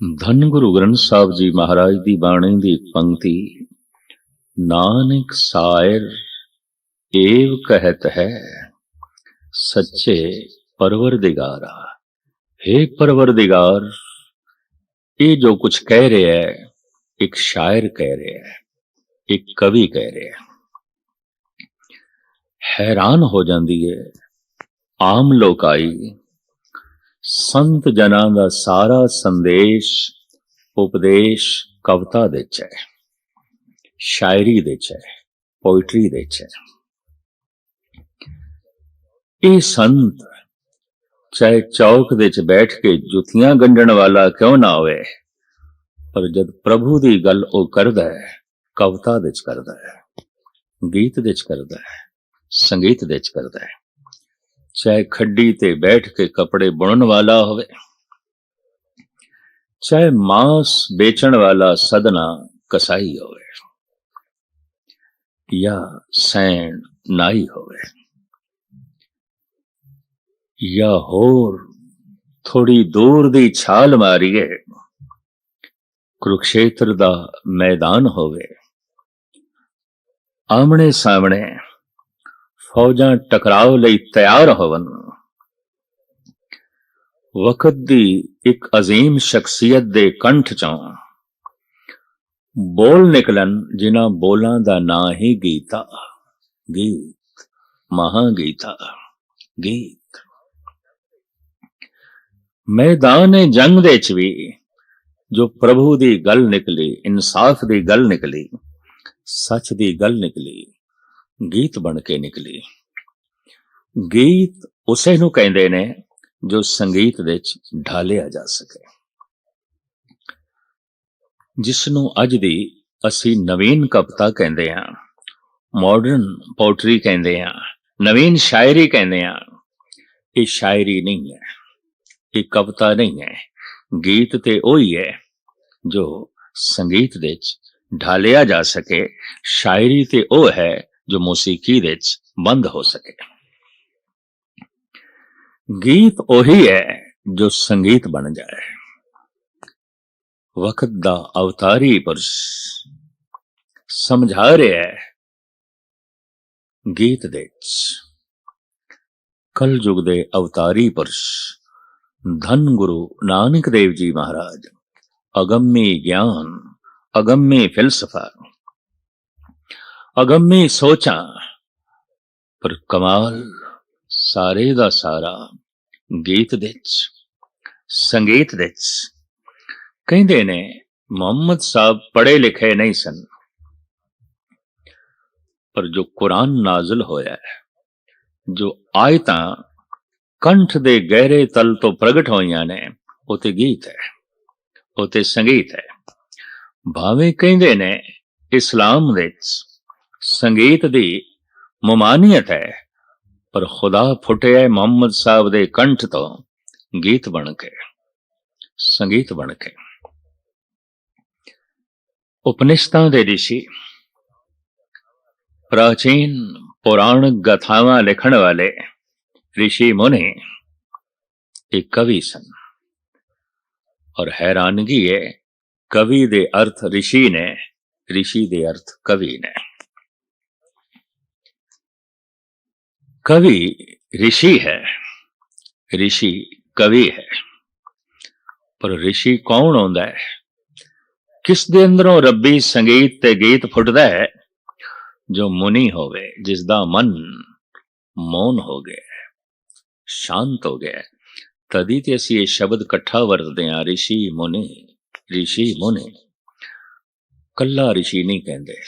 ਧੰਨ ਗੁਰੂ ਗ੍ਰੰਥ ਸਾਹਿਬ ਜੀ ਮਹਾਰਾਜ ਦੀ ਬਾਣੀ ਦੀ ਇੱਕ ਪੰਕਤੀ, ਨਾਨਕ ਸਾਇਰ ਏਵ ਕਹਿਤ ਹੈ, ਸੱਚੇ ਪਰਵਰਦਿਗਾਰਾ। हे ਪਰਵਰਦਿਗਾਰ, ਇਹ ਜੋ ਕੁਝ ਕਹਿ ਰਿਹਾ ਹੈ, ਇੱਕ ਸ਼ਾਇਰ ਕਹਿ ਰਿਹਾ ਹੈ, ਇੱਕ ਕਵੀ ਕਹਿ ਰਿਹਾ ਹੈ। ਹੈਰਾਨ ਹੋ ਜਾਂਦੀ ਹੈ, ਆਮ ਲੋਕਾਈ ਸੰਤ ਜਨਾਂ ਦਾ ਸਾਰਾ ਸੰਦੇਸ਼, ਉਪਦੇਸ਼ ਕਵਿਤਾ ਦੇ ਚ ਹੈ, ਸ਼ਾਇਰੀ ਦੇ ਚ ਹੈ, ਪੋਇਟਰੀ ਦੇ ਚ ਹੈ। ਇਹ ਸੰਤ ਚਾਹੇ ਚੌਕ ਦੇ ਚ ਬੈਠ ਕੇ ਜੁੱਤੀਆਂ ਗੰਢਣ ਵਾਲਾ ਕਿਉਂ ਨਾ ਹੋਵੇ, ਪਰ ਜਦ ਪ੍ਰਭੂ ਦੀ ਗੱਲ ਉਹ ਕਰਦਾ ਹੈ, ਕਵਿਤਾ ਦੇ ਚ ਕਰਦਾ ਹੈ, ਗੀਤ ਦੇ ਚ ਕਰਦਾ ਹੈ, ਸੰਗੀਤ ਦੇ ਚ ਕਰਦਾ ਹੈ। ਚਾਹੇ ਖੱਡੀ ਤੇ ਬੈਠ ਕੇ ਕੱਪੜੇ ਬੁਣਨ ਵਾਲਾ ਹੋਵੇ, ਚਾਹੇ ਮਾਸ ਵੇਚਣ ਵਾਲਾ ਸਦਨਾ ਕਸਾਈ ਹੋਵੇ, ਜਾਂ ਸੈਣ ਨਾਈ ਹੋਵੇ, ਜਾਂ ਹੋਰ ਥੋੜੀ ਦੂਰ ਦੀ ਛਾਲ ਮਾਰੀਏ, ਕੁਰੂਕਸ਼ੇਤਰ ਦਾ ਮੈਦਾਨ ਹੋਵੇ, ਆਮਣੇ ਸਾਹਮਣੇ ਫੌਜਾਂ ਟਕਰਾਓ ਲਈ ਤਿਆਰ ਹੋਵਨ। ਵਕਤ ਦੀ ਇੱਕ ਅਜ਼ੀਮ ਸ਼ਖਸੀਅਤ ਦੇ ਕੰਠ ਚੋਂ ਬੋਲ ਨਿਕਲਣ ਜਿਨ੍ਹਾਂ ਬੋਲਾਂ ਦਾ ਨਾਂ ਹੀ ਗੀਤਾ, ਗੀਤ ਮਹਾ ਗੀਤਾ। ਗੀਤ ਮੈਦਾਨ ਜੰਗ ਦੇ ਚ ਵੀ, ਜੋ ਪ੍ਰਭੂ ਦੀ ਗੱਲ ਨਿਕਲੀ, ਇਨਸਾਫ ਦੀ ਗੱਲ ਨਿਕਲੀ, ਸੱਚ ਦੀ ਗੱਲ ਨਿਕਲੀ। ਗੀਤ ਬਣ ਕੇ ਨਿਕਲੀ। ਗੀਤ ਉਸੇ ਨੂੰ ਕਹਿੰਦੇ ਨੇ ਜੋ ਸੰਗੀਤ ਵਿੱਚ ਢਾਲਿਆ ਜਾ ਸਕੇ। ਜਿਸ ਨੂੰ ਅੱਜ ਦੀ ਅਸੀਂ ਨਵੀਨ ਕਵਿਤਾ ਕਹਿੰਦੇ ਹਾਂ ਮਾਡਰਨ ਪੋਟਰੀ ਕਹਿੰਦੇ ਹਾਂ, ਨਵੀਨ ਸ਼ਾਇਰੀ ਕਹਿੰਦੇ ਹਾਂ। ਇਹ ਸ਼ਾਇਰੀ ਨਹੀਂ ਹੈ, ਇਹ ਕਵਿਤਾ ਨਹੀਂ ਹੈ, ਗੀਤ ਤੇ ਉਹੀ ਹੈ ਜੋ ਸੰਗੀਤ ਵਿੱਚ ਢਾਲਿਆ ਜਾ ਸਕੇ, ਸ਼ਾਇਰੀ ਤੇ ਉਹ ਹੈ ਜੋ ਮੌਸੀਕੀ ਵਿੱਚ ਬੰਦ ਹੋ ਸਕੇ ਗੀਤ ਉਹੀ ਹੈ ਜੋ ਸੰਗੀਤ ਬਣ ਜਾਏ ਵਕਤ ਦਾ ਅਵਤਾਰੀ ਪੁਰਸ਼ ਸਮਝਾ ਰਿਹਾ ਹੈ ਗੀਤ ਦੇ ਵਿੱਚ ਕਲ ਯੁਗ ਦੇ ਅਵਤਾਰੀ ਪੁਰਸ਼ ਧੰਨ ਗੁਰੂ ਨਾਨਕ ਦੇਵ ਜੀ ਮਹਾਰਾਜ ਅਗੰਮੀ ਗਿਆਨ ਅਗੰਮੀ ਫਿਲਸਫਾ ਅਗੰਮੀ ਸੋਚਾਂ, ਪਰ ਕਮਾਲ ਸਾਰੇ ਦਾ ਸਾਰਾ ਗੀਤ ਦੇ ਵਿੱਚ, ਸੰਗੀਤ ਦੇ ਵਿੱਚ। ਕਹਿੰਦੇ ਨੇ, ਮੁਹੰਮਦ ਸਾਹਿਬ ਪੜ੍ਹੇ ਲਿਖੇ ਨਹੀਂ ਸਨ, ਪਰ ਜੋ ਕੁਰਾਨ ਨਾਜ਼ਲ ਹੋਇਆ ਹੈ, ਜੋ ਆਇਤਾਂ ਕੰਠ ਦੇ ਗਹਿਰੇ ਤਲ ਤੋਂ ਪ੍ਰਗਟ ਹੋਈਆਂ ਨੇ, ਉਹ ਤੇ ਗੀਤ ਹੈ, ਉਹ ਤੇ ਸੰਗੀਤ ਹੈ। ਭਾਵੇਂ ਕਹਿੰਦੇ ਨੇ, ਇਸਲਾਮ ਵਿੱਚ ਸੰਗੀਤ ਦੀ ਮਮਾਨੀਅਤ ਹੈ, ਪਰ ਖੁਦਾ ਫੁੱਟਿਆ ਮੁਹੰਮਦ ਸਾਹਿਬ ਦੇ ਕੰਠ ਤੋਂ ਗੀਤ ਬਣ ਕੇ, ਸੰਗੀਤ ਬਣ ਕੇ। ਉਪਨਿਸ਼ਦਾਂ ਦੇ ਰਿਸ਼ੀ, ਪ੍ਰਾਚੀਨ ਪੁਰਾਣਕ ਗਾਥਾਵਾਂ ਲਿਖਣ ਵਾਲੇ ਰਿਸ਼ੀ ਮੁਨੀ ਇੱਕ ਕਵੀ ਸਨ। ਔਰ ਹੈਰਾਨਗੀ ਹੈ, ਕਵੀ ਦੇ ਅਰਥ ਰਿਸ਼ੀ ਨੇ, ਰਿਸ਼ੀ ਦੇ ਅਰਥ ਕਵੀ ਨੇ। ਕਵੀ ਰਿਸ਼ੀ ਹੈ ਰਿਸ਼ੀ ਕਵੀ ਹੈ ਪਰ ਰਿਸ਼ੀ ਕੌਣ ਹੁੰਦਾ ਹੈ ਕਿਸ ਦੇ ਅੰਦਰੋਂ ਰੱਬੀ ਸੰਗੀਤ ਤੇ ਗੀਤ ਫੁੱਟਦਾ ਹੈ ਜੋ ਮੁਨੀ ਹੋਵੇ ਜਿਸ ਦਾ ਮਨ ਮੌਨ ਹੋ ਗਿਆ ਸ਼ਾਂਤ ਹੋ ਗਿਆ ਤਦੀ ਤੇ ਅਸੀਂ ਇਹ ਸ਼ਬਦ ਇਕੱਠਾ ਵਰਤਦੇ ਹਾਂ ਰਿਸ਼ੀ ਮੁਨੀ ਰਿਸ਼ੀ ਮੁਨੀ ਕੱਲਾ ਰਿਸ਼ੀ ਨਹੀਂ ਕਹਿੰਦੇ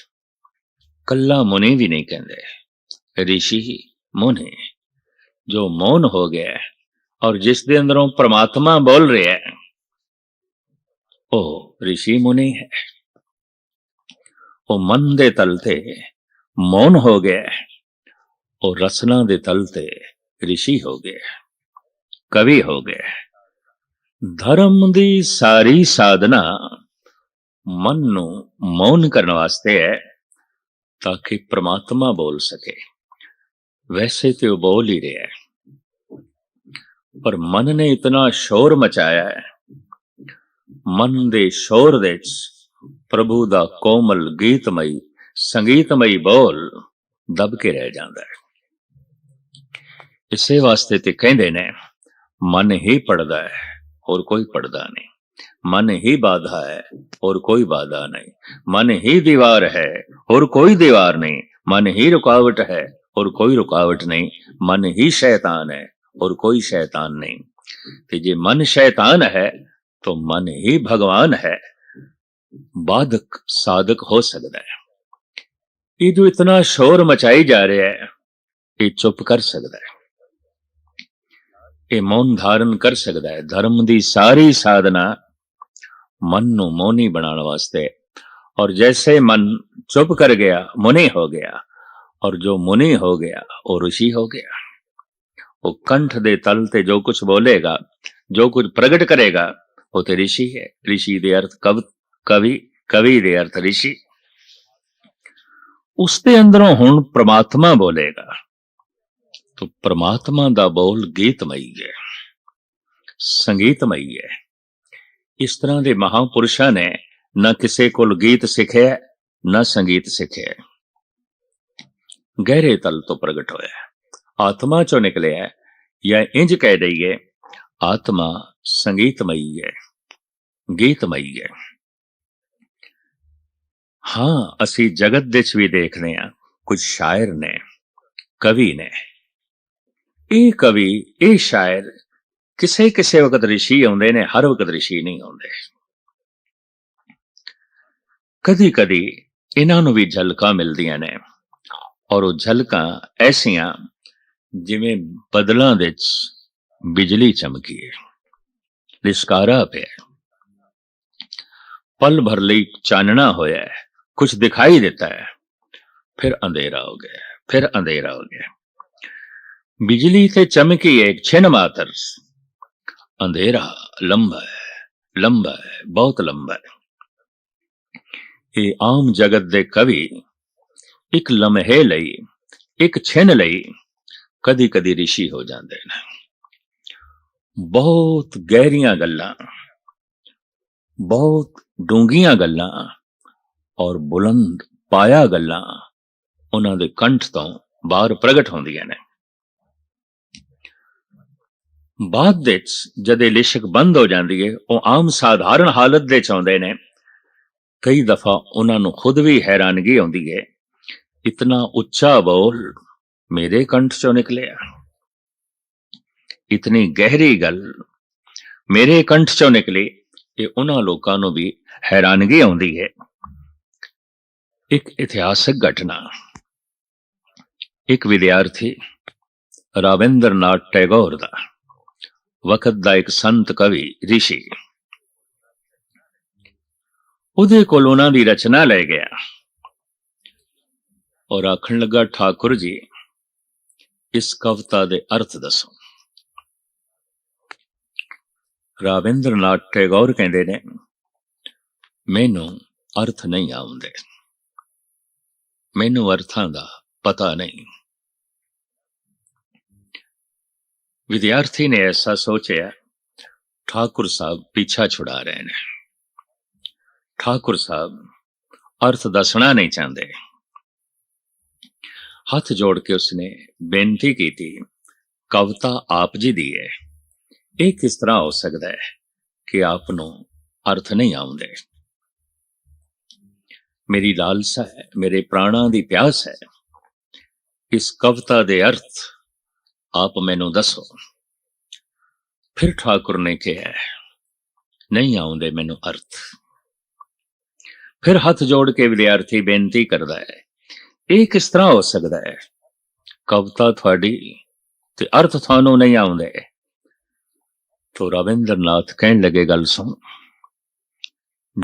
ਕੱਲਾ ਮੁਨੀ ਵੀ ਨਹੀਂ ਕਹਿੰਦੇ ਰਿਸ਼ੀ ਮੁਨੀ ਜੋ ਮੌਨ ਹੋ ਗਿਆ ਔਰ ਜਿਸ ਦੇ ਅੰਦਰੋਂ ਪ੍ਰਮਾਤਮਾ ਬੋਲ ਰਿਹਾ ਹੈ, ਉਹ ਰਿਸ਼ੀ ਮੁਨੀ ਹੈ। ਉਹ ਮਨ ਦੇ ਤਲ ਤੇ ਮੌਨ ਹੋ ਗਿਆ ਉਹ ਰਸਨਾ ਦੇ ਤਲ ਤੇ ਰਿਸ਼ੀ ਹੋ ਗਿਆ ਕਵੀ ਹੋ ਗਿਆ ਧਰਮ ਦੀ ਸਾਰੀ ਸਾਧਨਾ ਮਨ ਨੂੰ ਮੌਨ ਕਰਨ ਵਾਸਤੇ ਹੈ, ਤਾਂ ਕਿ ਪ੍ਰਮਾਤਮਾ ਬੋਲ ਸਕੇ। ਵੈਸੇ ਤੇ ਉਹ ਬੋਲ ਹੀ ਰਿਹਾ ਹੈ ਪਰ ਮਨ ਨੇ ਇਤਨਾ ਸ਼ੋਰ ਮਚਾਇਆ ਹੈ ਮਨ ਦੇ ਸ਼ੋਰ ਦੇ ਵਿੱਚ ਪ੍ਰਭੂ ਦਾ ਕੋਮਲ ਗੀਤਮਈ ਸੰਗੀਤਮਈ ਬੋਲ ਦਬ ਕੇ ਰਹਿ ਜਾਂਦਾ ਹੈ ਇਸੇ ਵਾਸਤੇ ਤੇ ਕਹਿੰਦੇ ਨੇ ਮਨ ਹੀ ਪੜਦਾ ਹੈ ਹੋਰ ਕੋਈ ਪੜਦਾ ਨਹੀਂ ਮਨ ਹੀ ਬਾਧਾ ਹੈ ਹੋਰ ਕੋਈ ਬਾਧਾ ਨਹੀਂ ਮਨ ਹੀ ਦੀਵਾਰ ਹੈ ਹੋਰ ਕੋਈ ਦੀਵਾਰ ਨਹੀਂ ਮਨ ਹੀ ਰੁਕਾਵਟ ਹੈ ਹੋਰ ਕੋਈ ਰੁਕਾਵਟ ਨਹੀਂ ਮਨ ਹੀ ਸ਼ੈਤਾਨ ਹੈ और कोई शैतान नहीं कि जे मन शैतान है तो मन ही भगवान है बाधक साधक हो सकता है ये जो इतना शोर मचाई जा रहा है ये चुप कर सकता है ਇਹ ਮੌਨ ਧਾਰਨ ਕਰ ਸਕਦਾ ਹੈ ਧਰਮ ਦੀ ਸਾਰੀ ਸਾਧਨਾ ਮਨ ਨੂੰ ਮੌਨੀ ਬਣਾਉਣ ਵਾਸਤੇ ਔਰ ਜੈਸੇ ਮਨ ਚੁੱਪ ਕਰ ਗਿਆ ਮੁਨੀ ਹੋ ਗਿਆ ਔਰ ਜੋ ਮੁਨੀ ਹੋ ਗਿਆ ਉਹ ઋષਿ ਹੋ ਗਿਆ ਉਹ ਕੰਠ ਦੇ ਤਲ ਤੇ ਜੋ ਕੁਝ ਬੋਲੇਗਾ ਜੋ ਕੁਝ ਪ੍ਰਗਟ ਕਰੇਗਾ ਉਹ ਤੇ ઋષਿ ਹੈ ઋષਿ ਦੇ ਅਰਥ ਕਵ ਕਵੀ ਕਵੀ ਦੇ ਅਰਥ ઋષਿ ਉਸ ਦੇ ਅੰਦਰੋਂ ਹੁਣ ਪ੍ਰਮਾਤਮਾ ਬੋਲੇਗਾ ਤੋ ਪ੍ਰਮਾਤਮਾ ਦਾ ਬੋਲ ਗੀਤਮਈ ਹੈ ਸੰਗੀਤਮਈ ਹੈ ਇਸ ਤਰ੍ਹਾਂ ਦੇ ਮਹਾਪੁਰਸ਼ਾਂ ਨੇ ਨਾ ਕਿਸੇ ਕੋਲ ਗੀਤ ਸਿੱਖਿਆ ਨਾ ਸੰਗੀਤ ਸਿੱਖਿਆ ਗਹਿਰੇ ਤਲ ਤੋਂ ਪ੍ਰਗਟ ਹੋਇਆ ਹੈ। ਆਤਮਾ ਚੋਂ ਨਿਕਲਿਆ ਹੈ, ਜਾਂ ਇੰਜ ਕਹਿ ਦਈਏ ਆਤਮਾ ਸੰਗੀਤਮਈ ਹੈ ਗੀਤਮਈ ਹੈ। ਹਾਂ ਅਸੀਂ ਜਗਤ ਦੇ ਵਿੱਚ ਵੀ ਦੇਖਦੇ ਹਾਂ ਕੁਝ ਸ਼ਾਇਰ ਨੇ ਕਵੀ ਨੇ। ਇਹ ਕਵੀ ਇਹ ਸ਼ਾਇਰ ਕਿਸੇ ਕਿਸੇ ਵਕਤ ਰਿਸ਼ੀ ਆਉਂਦੇ ਨੇ ਹਰ ਵਕਤ ਰਿਸ਼ੀ ਨਹੀਂ ਆਉਂਦੇ। ਕਦੀ ਕਦੀ ਇਹਨਾਂ ਨੂੰ ਵੀ ਝਲਕਾਂ ਮਿਲਦੀਆਂ ਨੇ। ਔਰ ਉਹ ਝਲਕਾਂ ਐਸੀਆਂ ਜਿਵੇਂ ਬਦਲਾਂ ਦੇ ਵਿੱਚ ਬਿਜਲੀ ਚਮਕੀ ਹੈ ਲਿਸ਼ਕਾਰਾ ਪਿਆ। ਪਲ ਭਰ ਲਈ ਚਾਨਣਾ ਹੋਇਆ ਹੈ ਕੁਝ ਦਿਖਾਈ ਦਿੱਤਾ ਹੈ। ਫਿਰ ਅੰਧੇਰਾ ਹੋ ਗਿਆ, ਫਿਰ ਅੰਧੇਰਾ ਹੋ ਗਿਆ। ਬਿਜਲੀ ਤੇ ਚਮਕੀ ਇੱਕ ਛਿਨ ਮਾਤਰ। ਅੰਧੇਰਾ ਲੰਬਾ ਹੈ ਲੰਬਾ ਹੈ, ਬਹੁਤ ਲੰਬਾ ਹੈ। ਇਹ ਆਮ ਜਗਤ ਦੇ ਕਵੀ ਇੱਕ ਲਮਹੇ ਲਈ, ਇੱਕ ਛਿਨ ਲਈ ਕਦੀ ਕਦੀ ਰਿਸ਼ੀ ਹੋ ਜਾਂਦੇ ਨੇ। ਬਹੁਤ ਗਹਿਰੀਆਂ ਗੱਲਾਂ, ਬਹੁਤ ਡੂੰਘੀਆਂ ਗੱਲਾਂ ਔਰ ਬੁਲੰਦ ਪਾਇਆ ਗੱਲਾਂ ਉਹਨਾਂ ਦੇ ਕੰਠ ਤੋਂ ਬਾਹਰ ਪ੍ਰਗਟ ਹੁੰਦੀਆਂ ਨੇ। ਬਾਅਦ ਵਿੱਚ ਜਦੇ ਲਿਸ਼ਕ ਬੰਦ ਹੋ ਜਾਂਦੀ ਹੈ ਉਹ ਆਮ ਸਾਧਾਰਨ ਹਾਲਤ ਦੇ ਚ ਆਉਂਦੇ ਨੇ। ਕਈ ਦਫਾ ਉਹਨਾਂ ਨੂੰ ਖੁਦ ਵੀ ਹੈਰਾਨਗੀ ਆਉਂਦੀ ਹੈ ਇਤਨਾ ਉੱਚਾ ਬੋਲ ਮੇਰੇ ਕੰਠ ਚੋਂ ਨਿਕਲਿਆ ਇਤਨੀ ਗਹਿਰੀ ਗੱਲ ਮੇਰੇ ਕੰਠ ਚੋਂ ਨਿਕਲੀ ਇਹ ਉਹਨਾਂ ਲੋਕਾਂ ਨੂੰ ਵੀ ਹੈਰਾਨਗੀ ਆਉਂਦੀ ਹੈ ਇੱਕ ਇਤਿਹਾਸਕ ਘਟਨਾ ਇੱਕ ਵਿਦਿਆਰਥੀ ਰਾਵਿੰਦਰਨਾਥ ਟੈਗੋਰ ਦਾ ਵਕਤ ਦਾ ਇੱਕ ਸੰਤ ਕਵੀ ਰਿਸ਼ੀ ਉਹਦੇ ਕੋਲ ਉਹਨਾਂ ਦੀ ਰਚਨਾ ਲੈ ਗਿਆ ਔਰ ਆਖਣ ਲੱਗਾ, ਠਾਕੁਰ ਜੀ, ਇਸ ਕਵਿਤਾ ਦੇ ਅਰਥ ਦੱਸੋ। ਰਾਵਿੰਦਰਨਾਥ ਟੈਗੋਰ ਕਹਿੰਦੇ ਨੇ, ਮੈਨੂੰ ਅਰਥ ਨਹੀਂ ਆਉਂਦੇ। ਮੈਨੂੰ ਅਰਥਾਂ ਦਾ ਪਤਾ ਨਹੀਂ। ਵਿਦਿਆਰਥੀ ਨੇ ਐਸਾ ਸੋਚਿਆ, ਠਾਕੁਰ ਸਾਹਿਬ ਪਿੱਛਾ ਛੁਡਾ ਰਹੇ ਨੇ। ਠਾਕੁਰ ਸਾਹਿਬ ਅਰਥ ਦੱਸਣਾ ਨਹੀਂ ਚਾਹੁੰਦੇ। ਹੱਥ ਜੋੜ ਕੇ ਉਸਨੇ ਬੇਨਤੀ ਕੀਤੀ, ਕਵਿਤਾ ਆਪ ਜੀ ਦੀ ਹੈ ਇਹ ਕਿਸ ਤਰ੍ਹਾਂ ਹੋ ਸਕਦਾ ਹੈ ਕਿ ਆਪ ਨੂੰ ਅਰਥ ਨਹੀਂ ਆਉਂਦੇ? ਮੇਰੀ ਲਾਲਸਾ ਹੈ, ਮੇਰੇ ਪ੍ਰਾਣਾਂ ਦੀ ਪਿਆਸ ਹੈ। ਇਸ ਕਵਿਤਾ ਦੇ ਅਰਥ ਆਪ ਮੈਨੂੰ ਦੱਸੋ। ਫਿਰ ਠਾਕੁਰ ਨੇ ਕਿਹਾ, ਨਹੀਂ ਆਉਂਦੇ ਮੈਨੂੰ ਅਰਥ। ਫਿਰ ਹੱਥ ਜੋੜ ਕੇ ਵਿਦਿਆਰਥੀ ਬੇਨਤੀ ਕਰਦਾ ਹੈ ਇਹ ਕਿਸ ਤਰ੍ਹਾਂ ਹੋ ਸਕਦਾ ਹੈ। ਕਵਿਤਾ ਤੁਹਾਡੀ ਤੇ ਅਰਥ ਤੁਹਾਨੂੰ ਨਹੀਂ ਆਉਂਦੇ। ਤੋ ਰਵਿੰਦਰਨਾਥ ਕਹਿਣ ਲੱਗੇ ਗੱਲ ਸੁਣ।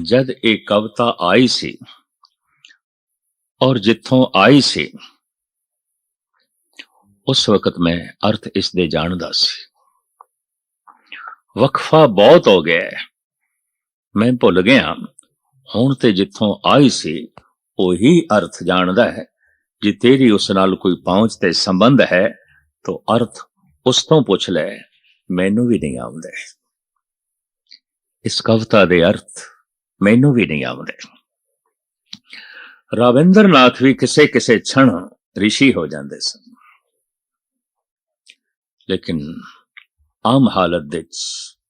ਜਦ ਇਹ ਕਵਿਤਾ ਆਈ ਸੀ ਔਰ ਜਿੱਥੋਂ ਆਈ ਸੀ, ਉਸ ਵਕਤ ਮੈਂ ਅਰਥ ਇਸ ਦੇ ਜਾਣਦਾ ਸੀ। ਵਕਫਾ ਬਹੁਤ ਹੋ ਗਿਆ ਹੈ। ਮੈਂ ਭੁੱਲ ਗਿਆ। ਹੁਣ ਤੇ ਜਿੱਥੋਂ ਆਈ ਸੀ, ਉਹੀ ਅਰਥ ਜਾਣਦਾ ਹੈ। ਜੇ ਤੇਰੀ ਉਸ ਨਾਲ ਕੋਈ ਪਹੁੰਚ ਤੇ ਸੰਬੰਧ ਹੈ, ਤਾਂ ਅਰਥ ਉਸ ਤੋਂ ਪੁੱਛ ਲੈ, ਮੈਨੂੰ ਵੀ ਨਹੀਂ ਆਉਂਦਾ। ਇਸ ਕਵਿਤਾ ਦੇ ਅਰਥ ਮੈਨੂੰ ਵੀ ਨਹੀਂ ਆਉਂਦੇ। ਰਾਵਿੰਦਰਨਾਥ ਵੀ ਕਿਸੇ ਕਿਸੇ ਛਣ ਰਿਸ਼ੀ ਹੋ ਜਾਂਦੇ ਸਨ। ਲੇਕਿਨ ਆਮ ਹਾਲਤ ਵਿੱਚ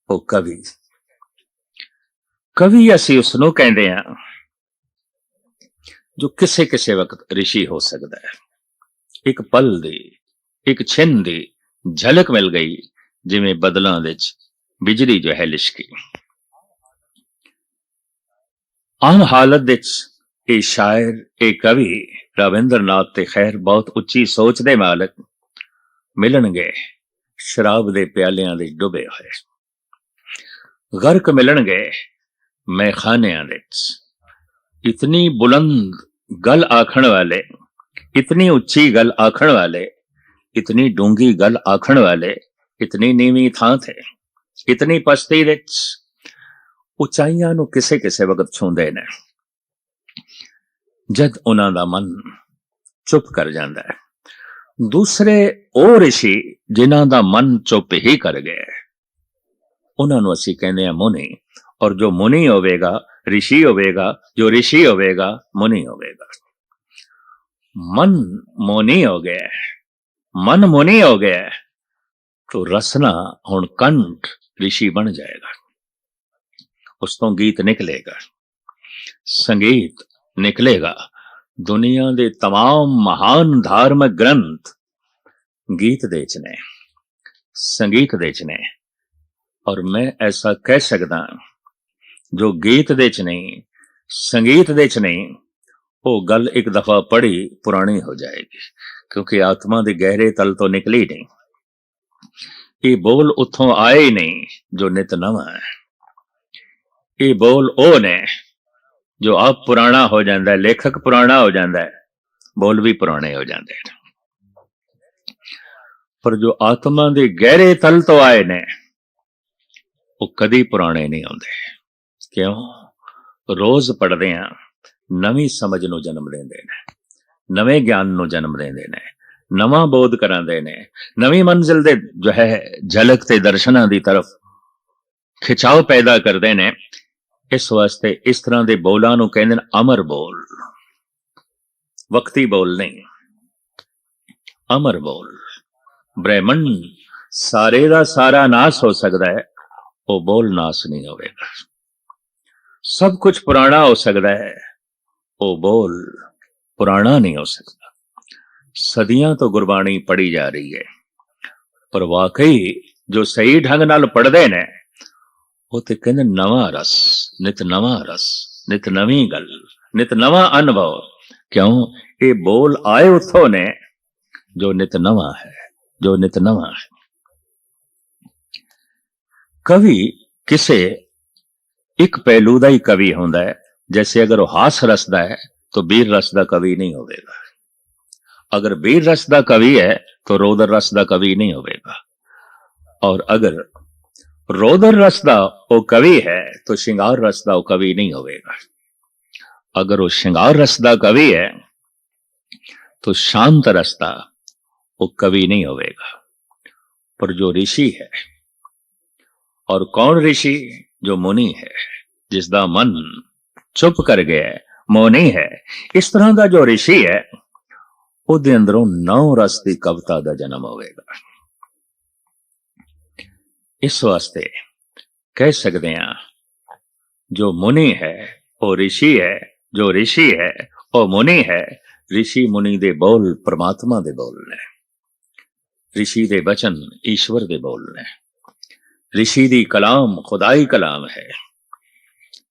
ਉਹ ਕਵੀ। ਕਵੀ ਅਸੀਂ ਉਸ ਨੂੰ ਕਹਿੰਦੇ ਆ ਜੋ ਕਿਸੇ ਕਿਸੇ ਵਕਤ ਰਿਸ਼ੀ ਹੋ ਸਕਦਾ ਹੈ। ਇੱਕ ਪਲ ਦੀ, ਇੱਕ ਛਿਨ ਦੀ ਝਲਕ ਮਿਲ ਗਈ, ਜਿਵੇਂ ਬਦਲਾਂ ਵਿੱਚ ਬਿਜਲੀ ਜੋ ਹੈ ਲਿਸ਼ਕੀ। ਆਮ ਹਾਲਤ ਵਿੱਚ ਇਹ ਸ਼ਾਇਰ, ਇਹ ਕਵੀ ਰਵਿੰਦਰਨਾਥ ਤੇ ਖੈਰ ਬਹੁਤ ਉੱਚੀ ਸੋਚ ਦੇ ਮਾਲਕ ਮਿਲਣਗੇ, ਸ਼ਰਾਬ ਦੇ ਪਿਆਲਿਆਂ ਦੇ ਡੁੱਬੇ ਹੋਏ। ਗਰਕ ਮਿਲਣਗੇ ਮੈਖਾਨਿਆਂ ਦੇ ਵਿੱਚ। ਇਤਨੀ ਬੁਲੰਦ ਗੱਲ ਆਖਣ ਵਾਲੇ ਇਤਨੀ ਉੱਚੀ ਗੱਲ ਆਖਣ ਵਾਲੇ ਇਤਨੀ ਡੂੰਗੀ ਗੱਲ ਆਖਣ ਵਾਲੇ ਇਤਨੀ ਨੀਵੀਂ ਥਾਂ ਤੇ ਇਤਨੀ ਪਸਤੀ ਵਿੱਚ ਉਚਾਈਆਂ ਨੂੰ ਕਿਸੇ ਕਿਸੇ ਵਕਤ ਛੂੰਦੇ ਨੇ ਜਦ ਉਹਨਾਂ ਦਾ ਮਨ ਚੁੱਪ ਕਰ ਜਾਂਦਾ ਹੈ ਦੂਸਰੇ ਉਹ ਰਿਸ਼ੀ ਜਿਨ੍ਹਾਂ ਦਾ ਮਨ ਚੁੱਪ ਹੀ ਕਰ ਗਏ ਉਹਨਾਂ ਨੂੰ ਅਸੀਂ ਕਹਿੰਦੇ ਆ ਮੁਨੀ ਔਰ ਜੋ ਮੁਨੀ ਹੋਵੇਗਾ ਰਿਸ਼ੀ ਹੋਵੇਗਾ ਜੋ ਰਿਸ਼ੀ ਹੋਵੇਗਾ ਮੁਨੀ ਹੋਵੇਗਾ ਮਨ ਮੁਨੀ ਹੋ ਗਿਆ ਮਨ ਮੁਨੀ ਹੋ ਗਿਆ तो रसना ਹੁਣ ਕੰਠ ਰਿਸ਼ੀ ਬਣ ਜਾਏਗਾ ਉਸ ਤੋਂ ਗੀਤ ਨਿਕਲੇਗਾ ਸੰਗੀਤ ਨਿਕਲੇਗਾ ਦੁਨੀਆ ਦੇ तमाम ਮਹਾਨ ਧਾਰਮਿਕ ਗ੍ਰੰਥ ਗੀਤ ਦੇ ਚ ਨੇ ਸੰਗੀਤ ਦੇ ਚ ਨੇ ਔਰ ਮੈਂ ਐਸਾ ਕਹਿ ਸਕਦਾ ਜੋ ਗੀਤ ਦੇ ਚ ਨਹੀਂ, ਸੰਗੀਤ ਦੇ ਚ ਨਹੀਂ, ਉਹ ਗੱਲ ਇੱਕ ਦਫਾ ਪੜ੍ਹੀ ਪੁਰਾਣੀ ਹੋ ਜਾਏਗੀ, ਕਿਉਂਕਿ ਆਤਮਾ ਦੇ ਗਹਿਰੇ ਤਲ ਤੋਂ ਨਿਕਲੀ ਨਹੀਂ। ਇਹ ਬੋਲ ਉੱਥੋਂ ਆਏ ਹੀ ਨਹੀਂ, ਜੋ ਨਿਤ ਨਵਾਂ ਹੈ। ਇਹ ਬੋਲ ਉਹ ਨੇ, ਜੋ ਆਪ ਪੁਰਾਣਾ ਹੋ ਜਾਂਦਾ ਹੈ, ਲੇਖਕ ਪੁਰਾਣਾ ਹੋ ਜਾਂਦਾ ਹੈ, ਬੋਲ ਵੀ ਪੁਰਾਣੇ ਹੋ ਜਾਂਦੇ ਨੇ। ਪਰ ਜੋ ਆਤਮਾ ਦੇ ਗਹਿਰੇ ਤਲ ਤੋਂ ਆਏ ਨੇ, ਉਹ ਕਦੀ ਪੁਰਾਣੇ ਨਹੀਂ ਹੁੰਦੇ। ਕਿਉਂ? ਰੋਜ਼ ਪੜਦੇ ਆ, ਨਵੀਂ ਸਮਝ ਨੂੰ ਜਨਮ ਦਿੰਦੇ ਨੇ, ਨਵੇਂ ਗਿਆਨ ਨੂੰ ਜਨਮ ਦਿੰਦੇ ਨੇ, ਨਵਾਂ ਬੋਧ ਕਰਾਉਂਦੇ ਨੇ, ਨਵੀਂ ਮੰਜ਼ਿਲ ਦੇ ਜੋ ਹੈ, ਝਲਕ ਤੇ ਦਰਸ਼ਨਾਂ ਦੀ ਤਰਫ ਖਿਚਾਓ ਪੈਦਾ ਕਰਦੇ ਨੇ, ਇਸ ਵਾਸਤੇ ਇਸ ਤਰ੍ਹਾਂ ਦੇ ਬੋਲਾਂ ਨੂੰ ਕਹਿੰਦੇ ਨੇ ਅਮਰ ਬੋਲ। ਵਕਤੀ ਬੋਲ ਨਹੀਂ, ਅਮਰ ਬੋਲ। ਬ੍ਰਹਮੰਡ ਸਾਰੇ ਦਾ ਸਾਰਾ ਨਾਸ ਹੋ ਸਕਦਾ ਹੈ, ਉਹ ਬੋਲ ਨਾਸ ਨਹੀਂ ਹੋਵੇਗਾ। ਸਭ ਕੁਝ ਪੁਰਾਣਾ ਹੋ ਸਕਦਾ ਹੈ। ਉਹ ਬੋਲ ਪੁਰਾਣਾ ਨਹੀਂ ਹੋ ਸਕਦਾ। ਸਦੀਆਂ ਤੋਂ ਗੁਰਬਾਣੀ ਪੜੀ ਜਾ ਰਹੀ ਹੈ। ਪਰ ਵਾਕਈ ਜੋ ਸਹੀ ਢੰਗ ਨਾਲ ਪੜਦੇ ਨੇ, ਉਹ ਤੇ ਕਹਿੰਦੇ ਨਵਾਂ ਰਸ, ਨਿਤ ਨਵਾਂ ਰਸ, ਨਿਤ ਨਵੀਂ ਗੱਲ, ਨਿਤ ਨਵਾਂ ਅਨੁਭਵ। ਕਿਉਂ? ਇਹ ਬੋਲ ਆਏ ਉਥੋਂ ਨੇ, ਜੋ ਨਿਤ ਨਵਾਂ ਹੈ, ਜੋ ਨਿਤ ਨਵਾਂ ਹੈ। ਕਵੀ ਕਿਸੇ ਇੱਕ ਪਹਿਲੂ ਦਾ ਹੀ ਕਵੀ ਹੁੰਦਾ ਹੈ, ਜੈਸੇ ਅਗਰ ਉਹ ਹਾਸ ਰਸਦਾ ਹੈ, ਤਾਂ ਬੀਰ ਰਸ ਦਾ ਕਵੀ ਨਹੀਂ ਹੋਵੇਗਾ। ਅਗਰ ਬੀਰ ਰਸ ਦਾ ਕਵੀ ਹੈ, ਤਾਂ ਰੋਦਰ ਰਸ ਦਾ ਕਵੀ ਨਹੀਂ ਹੋਵੇਗਾ। ਔਰ ਅਗਰ ਰੋਦਰ ਰਸ ਦਾ ਉਹ ਕਵੀ ਹੈ, ਤਾਂ ਸ਼ਿੰਗਾਰ ਰਸ ਦਾ ਉਹ ਕਵੀ ਨਹੀਂ ਹੋਵੇਗਾ। ਅਗਰ ਉਹ ਸ਼ਿੰਗਾਰ ਰਸ ਦਾ ਕਵੀ ਹੈ, ਤਾਂ ਸ਼ਾਂਤ ਰਸ ਦਾ ਉਹ ਕਵੀ ਨਹੀਂ ਹੋਵੇਗਾ। ਪਰ ਜੋ ਰਿਸ਼ੀ ਹੈ, ਔਰ ਕੌਣ ਰਿਸ਼ੀ? ਜੋ ਮੋਨੀ ਹੈ ਜਿਸ ਦਾ ਮਨ ਚੁੱਪ ਕਰ ਗਿਆ ਮੋਨੀ ਹੈ, ਇਸ ਤਰ੍ਹਾਂ ਦਾ ਜੋ ਰਿਸ਼ੀ ਹੈ, ਉਹਦੇ ਅੰਦਰੋਂ ਨੌ ਰਸ ਦੀ ਕਵਤਾ ਦਾ ਜਨਮ ਹੋਵੇਗਾ। ਇਸ ਵਾਸਤੇ ਕਹਿ ਸਕਦੇ ਹਾਂ, ਜੋ ਮੁਨੀ ਹੈ, ਉਹ ਰਿਸ਼ੀ ਹੈ, ਜੋ ਰਿਸ਼ੀ ਹੈ, ਉਹ ਮੁਨੀ ਹੈ, ਰਿਸ਼ੀ ਮੁਨੀ ਦੇ ਬੋਲ ਪ੍ਰਮਾਤਮਾ ਦੇ ਬੋਲ ਨੇ। ਰਿਸ਼ੀ ਦੇ ਬਚਨ ਈਸ਼ਵਰ ਦੇ ਬੋਲ ਨੇ। ਰਿਸ਼ੀ ਦੀ ਕਲਾਮ ਖੁਦਾਈ ਕਲਾਮ ਹੈ।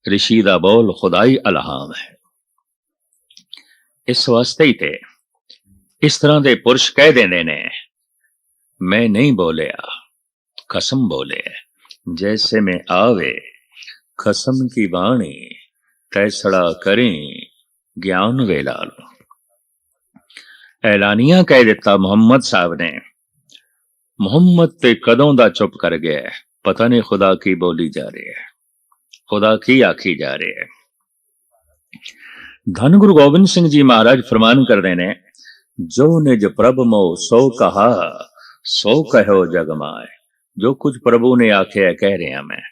ਰਿਸ਼ੀ ਦਾ ਬੋਲ ਖੁਦਾਈ ਅਲਹਾਮ ਹੈ। ਇਸ ਵਾਸਤੇ ਹੀ ਤੇ ਇਸ ਤਰ੍ਹਾਂ ਦੇ ਪੁਰਸ਼ ਕਹਿ ਦਿੰਦੇ ਨੇ, ਮੈਂ ਨਹੀਂ ਬੋਲਿਆ, ਕਸਮ ਬੋਲੇ, ਜੈਸੇ ਮੈਂ ਆਵੇ, ਕਸਮ ਕੀ ਬਾਣੀ, ਤੈਸੜਾ ਕਰੇ, ਗਿਆਨ ਵੇਲਾਲ ਐਲਾਨੀਆ ਕਹਿ ਦਿੱਤਾ ਮੁਹੰਮਦ ਸਾਹਿਬ ਨੇ। ਮੁਹੰਮਦ ਤੇ ਕਦੋਂ ਦਾ ਚੁੱਪ ਕਰ ਗਿਆ ਹੈ ਪਤਾ ਨਹੀਂ ਖੁਦਾ ਕੀ ਬੋਲੀ ਜਾ ਰਹੀ ਹੈ। ਖੁਦਾ ਕੀ ਆਖੀ ਜਾ ਰਹੀ ਹੈ। ਧੰਨ ਗੁਰੂ ਗੋਬਿੰਦ ਸਿੰਘ ਜੀ ਮਹਾਰਾਜ ਫਰਮਾਨ ਕਰਦੇ ਨੇ, ਜੋ ਨਿਜ ਪ੍ਰਭ ਮੋ ਸੋ ਕਹਾ, ਸੋ ਕਹਿਓ ਜਗ ਮਾਏ ਜੋ ਕੁਝ ਪ੍ਰਭੂ ਨੇ ਆਖਿਆ ਕਹਿ ਰਿਹਾ ਮੈਂ।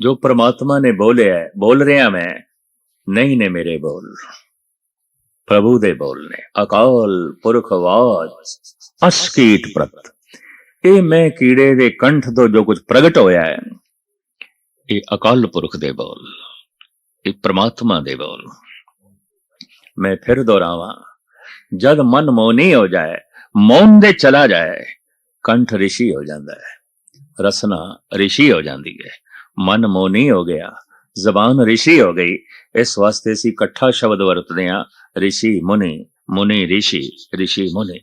ਜੋ ਪ੍ਰਮਾਤਮਾ ਨੇ ਬੋਲਿਆ ਬੋਲ ਰਿਹਾ ਮੈਂ, ਨਹੀਂ ਨੇ ਮੇਰੇ ਬੋਲ। ਪ੍ਰਭੂ ਦੇ ਬੋਲ ਨੇ। ਅਕਾਲ ਪੁਰਖ ਆਵਾਜ਼ ਅਸਕੀਟ ਪ੍ਰਤ। ਇਹ ਮੈਂ ਕੀੜੇ ਦੇ ਕੰਠ ਤੋਂ ਜੋ ਕੁਝ ਪ੍ਰਗਟ ਹੋਇਆ ਹੈ। ਇਹ ਅਕਾਲ ਪੁਰਖ ਦੇ ਬੋਲ ਇਹ ਪ੍ਰਮਾਤਮਾ ਦੇ ਬੋਲ। ਮੈਂ ਫਿਰ ਦੁਹਰਾਵਾਂ ਜਦ ਮਨ ਮੌਨੀ ਹੋ ਜਾਏ ਮੌਨ ਦੇ ਚਲਾ ਜਾਏ ਕੰਠ ਰਿਸ਼ੀ ਹੋ ਜਾਂਦਾ ਹੈ। ਰਸਨਾ ਰਿਸ਼ੀ ਹੋ ਜਾਂਦੀ ਹੈ। ਮਨ ਮੌਨੀ ਹੋ ਗਿਆ ਜ਼ਬਾਨ ਰਿਸ਼ੀ ਹੋ ਗਈ। ਇਸ ਵਾਸਤੇ ਅਸੀਂ ਇਕੱਠਾ ਸ਼ਬਦ ਵਰਤਦੇ ਹਾਂ ਰਿਸ਼ੀ ਮੁਨੀ ਮੁਨੀ ਰਿਸ਼ੀ ਰਿਸ਼ੀ ਮੁਨੀ।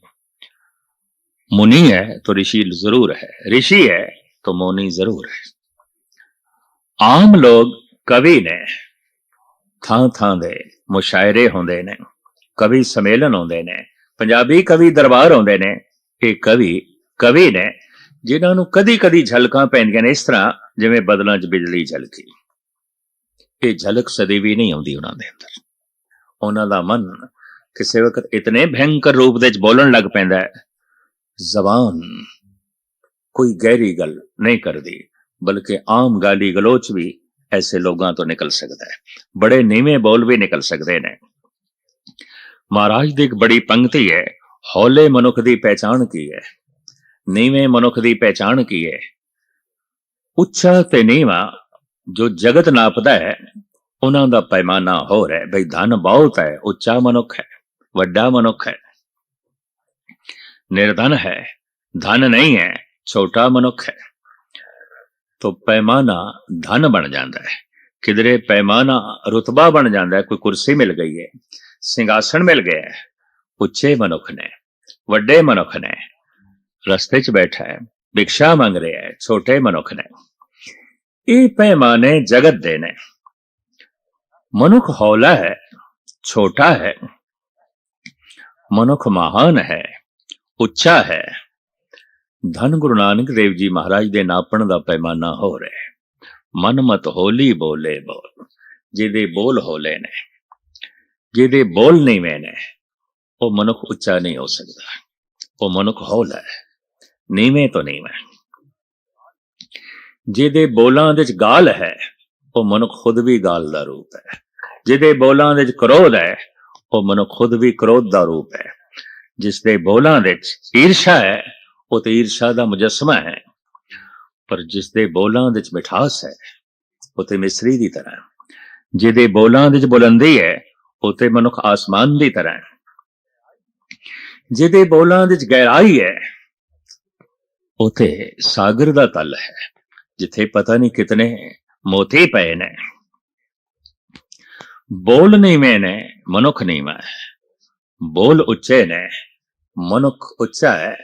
मुनि है तो ऋषि जरूर है ऋषि है तो मोनी जरूर है ਆਮ ਲੋਕ ਕਵੀ ਨੇ ਥਾਂ ਥਾਂ ਦੇ ਮੁਸ਼ਾਇਰੇ ਹੁੰਦੇ ਨੇ ਕਵੀ ਸੰਮੇਲਨ ਹੁੰਦੇ ਨੇ ਪੰਜਾਬੀ ਕਵੀ ਦਰਬਾਰ ਹੁੰਦੇ ਨੇ ਇਹ ਕਵੀ ਕਵੀ ਨੇ ਜਿਨ੍ਹਾਂ ਨੂੰ ਕਦੀ ਕਦੀ ਝਲਕਾਂ ਪੈਂਦੀਆਂ ਨੇ ਇਸ ਤਰ੍ਹਾਂ ਜਿਵੇਂ ਬਦਲਾਂ 'ਚ ਬਿਜਲੀ ਝਲਕੀ ਇਹ ਝਲਕ ਸਦੀ ਵੀ ਨਹੀਂ ਆਉਂਦੀ ਉਹਨਾਂ ਦੇ ਅੰਦਰ ਉਹਨਾਂ ਦਾ ਮਨ ਕਿਸੇ ਵਕਤ ਇਤਨੇ ਭੈਂਕਰ ਰੂਪ ਦੇ ਵਿੱਚ ਬੋਲਣ ਲੱਗ ਪੈਂਦਾ ਹੈ ਜ਼ਬਾਨ। ਕੋਈ ਗਹਿਰੀ ਗੱਲ ਨਹੀਂ ਕਰਦੀ, ਬਲਕਿ ਆਮ ਗਾਲੀ ਗਲੋਚ ਵੀ ਐਸੇ ਲੋਕਾਂ ਤੋਂ ਨਿਕਲ ਸਕਦਾ ਹੈ। ਬੜੇ ਨੀਵੇਂ ਬੋਲ ਵੀ ਨਿਕਲ ਸਕਦੇ ਨੇ। ਮਹਾਰਾਜ ਦੀ ਇੱਕ ਬੜੀ ਪੰਕਤੀ ਹੈ, ਹੌਲੇ ਮਨੁੱਖ ਦੀ ਪਹਿਚਾਣ ਕੀ ਹੈ? ਨੀਵੇਂ ਮਨੁੱਖ ਦੀ ਪਹਿਚਾਣ ਕੀ ਹੈ? ਉੱਚਾ ਤੇ ਨੀਵਾਂ ਜੋ ਜਗਤ ਨਾਪਦਾ ਹੈ, ਉਹਨਾਂ ਦਾ ਪੈਮਾਨਾ ਹੋਰ ਹੈ। ਬਈ ਧਨ ਬਹੁਤ ਹੈ, ਉੱਚਾ ਮਨੁੱਖ ਹੈ, ਵੱਡਾ ਮਨੁੱਖ ਹੈ। निर्धन है धन नहीं है छोटा मनुख है तो पैमाना धन बन जाता है किधरे पैमाना रुतबा बन जाता है कोई कुर्सी मिल गई है सिंहासन मिल गया है ਉੱਚੇ ਮਨੁੱਖ ਨੇ ਵੱਡੇ ਮਨੁੱਖ ਨੇ ਰਸਤੇ 'ਚ ਬੈਠਾ ਹੈ ਭਿਕਸ਼ਾ ਮੰਗ ਰਿਹਾ ਹੈ ਛੋਟੇ ਮਨੁੱਖ ਨੇ ਇਹ ਪੈਮਾਨੇ ਜਗਤ ਦੇ ਨੇ ਮਨੁੱਖ ਹੌਲਾ ਹੈ ਛੋਟਾ ਹੈ ਮਨੁੱਖ ਮਹਾਨ ਹੈ ਉੱਚਾ ਹੈ। ਧੰਨ ਗੁਰੂ ਨਾਨਕ ਦੇਵ ਜੀ ਮਹਾਰਾਜ ਦੇ ਨਾਪਣ ਦਾ ਪੈਮਾਨਾ ਹੋ ਰਿਹਾ ਹੈ। ਮਨ ਮਤ ਹੋਲੀ ਬੋਲੇ ਬੋਲ, ਜਿਹਦੇ ਬੋਲ ਹੋਲੇ ਨੇ, ਜਿਹਦੇ ਬੋਲ ਨੀਵੇਂ ਨੇ, ਉਹ ਮਨੁੱਖ ਉੱਚਾ ਨਹੀਂ ਹੋ ਸਕਦਾ। ਉਹ ਮਨੁੱਖ ਹੌਲਾ ਹੈ, ਨੀਵੇਂ ਤੋਂ ਨੀਵੇਂ। ਜਿਹਦੇ ਬੋਲਾਂ ਦੇ ਵਿੱਚ ਗਾਲ ਹੈ, ਉਹ ਮਨੁੱਖ ਖੁਦ ਵੀ ਗਾਲ ਦਾ ਰੂਪ ਹੈ। ਜਿਹਦੇ ਬੋਲਾਂ ਦੇ ਵਿੱਚ ਕ੍ਰੋਧ ਹੈ, ਉਹ ਮਨੁੱਖ ਖੁਦ ਵੀ ਕ੍ਰੋਧ ਦਾ ਰੂਪ ਹੈ। ਜਿਸ ਦੇ ਬੋਲਾਂ ਵਿੱਚ ਈਰਸ਼ਾ ਹੈ, ਉਹ ਤੇ ਈਰਸ਼ਾ ਦਾ ਮੁਜਸਮਾ ਹੈ। ਪਰ ਜਿਸ ਦੇ ਬੋਲਾਂ ਵਿੱਚ ਮਿਠਾਸ ਹੈ, ਉਹ ਤੇ ਮਿਸਰੀ ਦੀ ਤਰ੍ਹਾਂ ਜਿਹਦੇ ਬੋਲਾਂ ਵਿੱਚ ਬੁਲੰਦੀ ਹੈ, ਉਹ ਤੇ ਮਨੁੱਖ ਆਸਮਾਨ ਦੀ ਤਰ੍ਹਾਂ ਹੈ। ਜਿਹਦੇ ਬੋਲਾਂ ਵਿੱਚ ਗਹਿਰਾਈ ਹੈ, ਉਹ ਸਾਗਰ ਦਾ ਤਲ ਹੈ, ਜਿੱਥੇ ਪਤਾ ਨਹੀਂ ਕਿਤਨੇ ਮੋਤੀ ਪਏ ਨੇ। ਬੋਲ ਨਹੀਂ ਮੈਂ ਨੇ, ਮਨੁੱਖ ਨਹੀਂ ਮੈਂ ਬੋਲ ਉੱਚੇ ਨੇ ਮਨੁੱਖ ਉੱਚਾ ਹੈ।